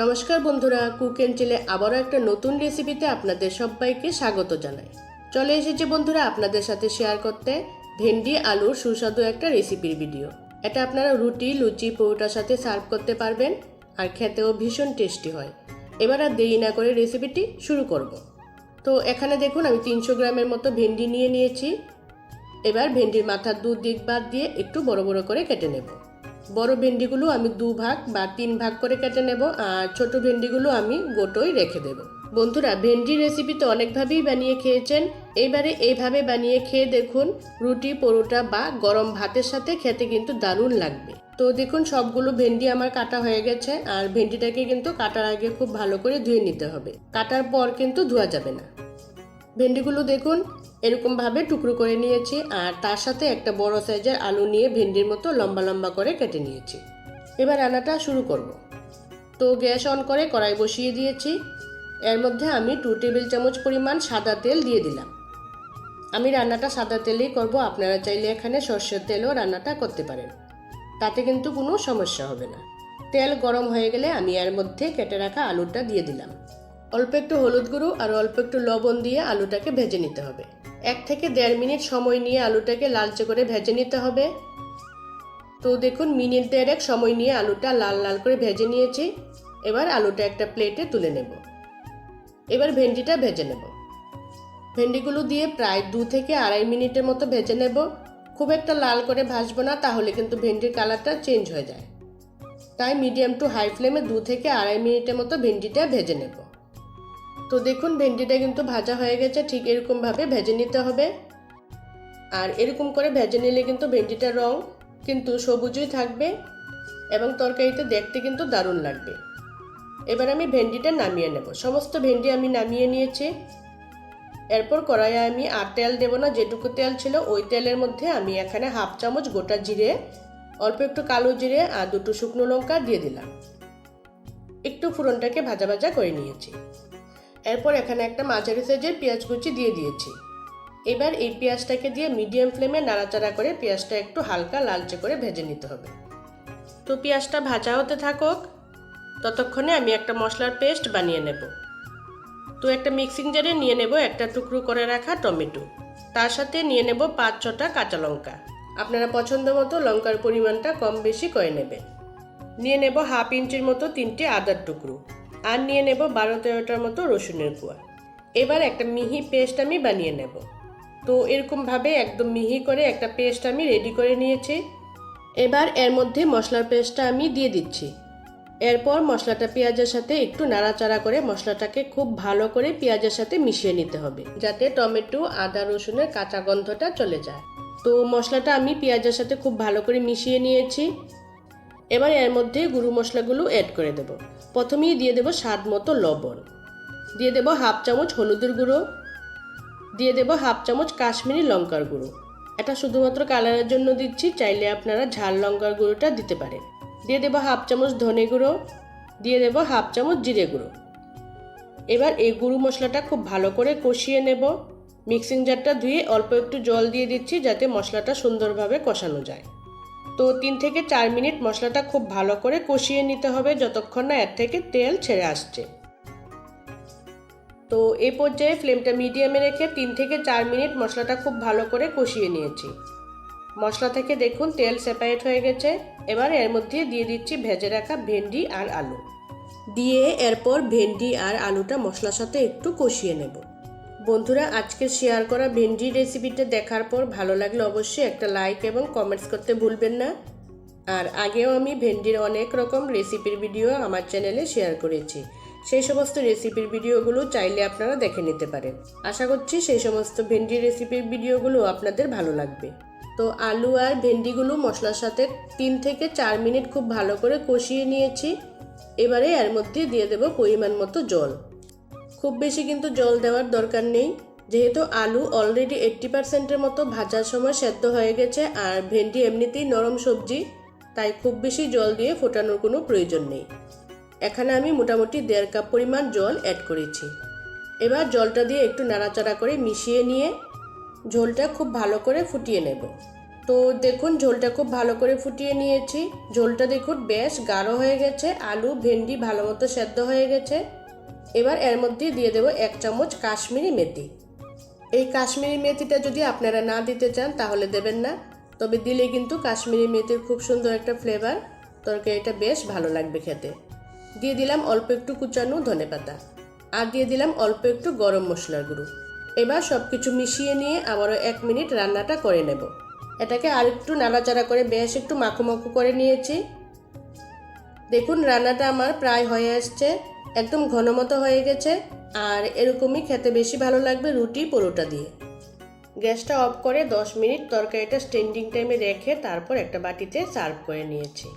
নমস্কার বন্ধুরা, cook and চিলে আবারও একটা নতুন রেসিপিতে আপনাদের সবাইকে স্বাগত জানাই। চলে এসেছে বন্ধুরা আপনাদের সাথে শেয়ার করতে ভেন্ডি, আলুর সুস্বাদু একটা রেসিপির ভিডিও এটা আপনারা রুটি, লুচি, পরোটার সাথে সার্ভ করতে পারবেন আর খেতেও ভীষণ টেস্টি হয়। এবার আর দেরি না করে রেসিপিটি শুরু করব। তো এখানে দেখুন, আমি তিনশো গ্রামের মতো ভেন্ডি নিয়ে নিয়েছি। এবার ভেন্ডির মাথার দু দিক বাদ দিয়ে একটু বড় বড় করে কেটে নেব। বড় ভেন্ডিগুলো আমি দু ভাগ বা তিন ভাগ করে কেটে নেব আর ছোট ভেন্ডিগুলো আমি গোটোই রেখে দেব। বন্ধুরা, ভেন্ডি রেসিপি তো অনেকভাবেই বানিয়ে খেয়েছেন। এইবারে এইভাবে বানিয়ে খেয়ে দেখুন, রুটি, পরোটা বা গরম ভাতের সাথে খেতে কিন্তু দারুণ লাগবে। তো দেখুন, সবগুলো ভেন্ডি আমার কাটা হয়ে গেছে আর ভেন্ডিটাকে কিন্তু কাটার আগে খুব ভালো করে ধুয়ে নিতে হবে। কাটার পর কিন্তু ধোয়া যাবে না। ভেন্ডিগুলো দেখুন এরকমভাবে টুকরো করে নিয়েছি আর তার সাথে একটা বড় সাইজের আলু নিয়ে ভেন্ডির মতো লম্বা লম্বা করে কেটে নিয়েছি। এবার রান্নাটা শুরু করব। তো গ্যাস অন করে কড়াই বসিয়ে দিয়েছি। এর মধ্যে আমি টু টেবিল চামচ পরিমাণ সাদা তেল দিয়ে দিলাম। আমি রান্নাটা সাদা তেলেই করব। আপনারা চাইলে এখানে সর্ষের তেলও রান্নাটা করতে পারেন। তাতে কিন্তু কোনো সমস্যা হবে না। তেল গরম হয়ে গেলে আমি এর মধ্যে কেটে রাখা আলুটা দিয়ে দিলাম। অল্প একটু হলুদ গুঁড়ো আর অল্প একটু লবণ দিয়ে আলুটাকে ভেজে নিতে হবে। এক থেকে দেড় মিনিট সময় নিয়ে আলুটাকে লালচে করে ভেজে নিতে হবে। তো দেখুন, মিনিট দেড়েক সময় নিয়ে আলুটা লাল লাল করে ভেজে নিয়েছি। এবার আলুটা একটা প্লেটে তুলে নেব। এবার ভেন্ডিটা ভেজে নেব। ভেন্ডিগুলো দিয়ে প্রায় দু থেকে আড়াই মিনিটের মতো ভেজে নেব। খুব একটা লাল করে ভাজবো না, তাহলে কিন্তু ভেন্ডির কালারটা চেঞ্জ হয়ে যায়। তাই মিডিয়াম টু হাই ফ্লেমে দু থেকে আড়াই মিনিটের মতো ভেন্ডিটা ভেজে নেব। তো দেখুন, ভেন্ডিটা কিন্তু ভাজা হয়ে গেছে, ঠিক এরকমভাবে ভেজে নিতে হবে। আর এরকম করে ভেজে নিলে কিন্তু ভেন্ডিটার রং কিন্তু সবুজই থাকবে এবং তরকারিতে দেখতে কিন্তু দারুণ লাগবে। এবার আমি ভেন্ডিটা নামিয়ে নেব। সমস্ত ভেন্ডি আমি নামিয়ে নিয়েছি। এরপর কড়াইয়ে আমি আর তেল দেবো না, যেটুকু তেল ছিল ওই তেলের মধ্যে আমি এখানে হাফ চামচ গোটা জিরে, অল্প একটু কালো জিরে আর দুটো শুকনো লঙ্কা দিয়ে দিলাম। একটু ফোড়নটাকে ভাজা ভাজা করে নিয়েছি। এরপর এখানে একটা মাঝারি সাইজের পেঁয়াজ কুচি দিয়ে দিয়েছি। এবার এই পেঁয়াজটাকে দিয়ে মিডিয়াম ফ্লেমে নাড়াচাড়া করে পেঁয়াজটা একটু হালকা লালচে করে ভেজে নিতে হবে। তো পেঁয়াজটা ভাজা হতে থাকুক, ততক্ষণে আমি একটা মশলার পেস্ট বানিয়ে নেব। তো একটা মিক্সিং জারে নিয়ে নেব একটা টুকরো করে রাখা টমেটো। তার সাথে নিয়ে নেব পাঁচ ছটা কাঁচা লঙ্কা। আপনারা পছন্দ মতো লঙ্কার পরিমাণটা কম বেশি করে নেবেন। নিয়ে নেব হাফ ইঞ্চির মতো তিনটে আদার টুকরো। আর নিয়ে নেব বারো তেরোটার মতো রসুনের কুয়া এবার একটা মিহি পেস্ট আমি বানিয়ে নেব। তো এরকমভাবে একদম মিহি করে একটা পেস্ট আমি রেডি করে নিয়েছি। এবার এর মধ্যে মশলার পেস্টটা আমি দিয়ে দিচ্ছি। এরপর মশলাটা পেঁয়াজের সাথে একটু নাড়াচাড়া করে মশলাটাকে খুব ভালো করে পেঁয়াজের সাথে মিশিয়ে নিতে হবে, যাতে টমেটো, আদা, রসুনের কাঁচা গন্ধটা চলে যায়। তো মশলাটা আমি পেঁয়াজের সাথে খুব ভালো করে মিশিয়ে নিয়েছি। এবার এর মধ্যে গুঁড়ো মশলাগুলো অ্যাড করে দেব। প্রথমেই দিয়ে দেব স্বাদ মতো লবণ। দিয়ে দেব হাফ চামচ হলুদের গুঁড়ো। দিয়ে দেব হাফ চামচ কাশ্মীরি লঙ্কার গুঁড়ো। এটা শুধুমাত্র কালারের জন্য দিচ্ছি, চাইলে আপনারা ঝাল লঙ্কার গুঁড়োটা দিতে পারেন। দিয়ে দেব হাফ চামচ ধনে গুঁড়ো। দিয়ে দেব হাফ চামচ জিরে গুঁড়ো। এবার এই গুঁড়ো মশলাটা খুব ভালো করে কষিয়ে নেব। মিক্সিং জারটা ধুয়ে অল্প একটু জল দিয়ে দিচ্ছি যাতে মশলাটা সুন্দরভাবে কষানো যায়। তো তিন থেকে চার মিনিট মশলাটা খুব ভালো করে কষিয়ে নিতে হবে যতক্ষণ না এর থেকে তেল ছেড়ে আসছে। তো এই পর্যায়ে ফ্লেমটা মিডিয়ামে রেখে তিন থেকে চার মিনিট মশলাটা খুব ভালো করে কষিয়ে নিয়েছি। মশলা থেকে দেখুন তেল সেপারেট হয়ে গেছে। এবার এর মধ্যে দিয়ে দিচ্ছি ভেজে রাখা ভেন্ডি আর আলু। দিয়ে এরপর ভেন্ডি আর আলুটা মশলার সাথে একটু কষিয়ে নেব। বন্ধুরা, আজকে শেয়ার করা ভেন্ডি রেসিপিটা দেখার পর ভালো লাগলে অবশ্যই একটা লাইক এবং কমেন্টস করতে ভুলবেন না। আর আগেও আমি ভেন্ডির অনেক রকম রেসিপির ভিডিও আমার চ্যানেলে শেয়ার করেছি। সেই সমস্ত রেসিপির ভিডিওগুলো চাইলে আপনারা দেখে নিতে পারেন। আশা করছি সেই সমস্ত ভেন্ডি রেসিপির ভিডিওগুলো আপনাদের ভালো লাগবে। তো আলু আর ভেন্ডিগুলো মশলার সাথে তিন থেকে চার মিনিট খুব ভালো করে কষিয়ে নিয়েছি। এবারে এর মধ্যে দিয়ে দেব পরিমাণ মতো জল। খুব বেশি কিন্তু জল দেওয়ার দরকার নেই। যেহেতু আলু অলরেডি এইট্টি পার্সেন্টের মতো ভাজার সময় সেদ্ধ হয়ে গেছে আর ভেন্ডি এমনিতেই নরম সবজি, তাই খুব বেশি জল দিয়ে ফোটানোর কোনো প্রয়োজন নেই। এখানে আমি মোটামুটি দেড় কাপ পরিমাণ জল অ্যাড করেছি। এবার জলটা দিয়ে একটু নাড়াচাড়া করে মিশিয়ে নিয়ে ঝোলটা খুব ভালো করে ফুটিয়ে নেব। তো দেখুন, ঝোলটা খুব ভালো করে ফুটিয়ে নিয়েছি। ঝোলটা দেখুন, বেশ গাঢ় হয়ে গেছে। আলু, ভেন্ডি ভালো মতো সেদ্ধ হয়ে গেছে। এবার এর মধ্যে দিয়ে দেবো এক চামচ কাশ্মীরি মেথি। এই কাশ্মীরি মেথিটা যদি আপনারা না দিতে চান, তাহলে দেবেন না। তবে দিলে কিন্তু কাশ্মীরি মেথির খুব সুন্দর একটা ফ্লেভার। তরকারিটা বেশ ভালো লাগবে খেতে। দিয়ে দিলাম অল্প একটু কুচানো ধনে পাতা। আর দিয়ে দিলাম অল্প একটু গরম মশলার গুঁড়ো। এবার সব কিছু মিশিয়ে নিয়ে আবারও এক মিনিট রান্নাটা করে নেব। এটাকে আর একটু নাড়াচাড়া করে বেশ একটু মাখো মাখো করে নিয়েছি। দেখুন, রান্নাটা আমার প্রায় হয়ে আসছে। একদম ঘন মতো হয়ে গেছে আর এরকমই খেতে বেশি ভালো লাগবে রুটি, পরোটা দিয়ে। গ্যাসটা অফ করে 10 মিনিট তরকারিটা স্ট্যান্ডিং টাইমে রেখে তারপর একটা বাটিতে সার্ভ করে নিয়েছি।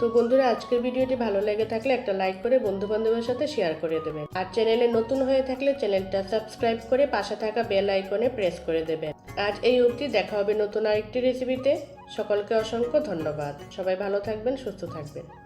তো বন্ধুরা, আজকের ভিডিওটি ভালো লেগে থাকলে একটা লাইক করে বন্ধু বান্ধবের সাথে শেয়ার করে দেবেন। আর চ্যানেলে নতুন হয়ে থাকলে চ্যানেলটা সাবস্ক্রাইব করে পাশে থাকা বেল আইকনে প্রেস করে দেবেন। আজ এই অবধি দেখা হবে নতুন আরেকটি রেসিপিতে। সকলকে অসংখ্য ধন্যবাদ। সবাই ভালো থাকবেন, সুস্থ থাকবেন।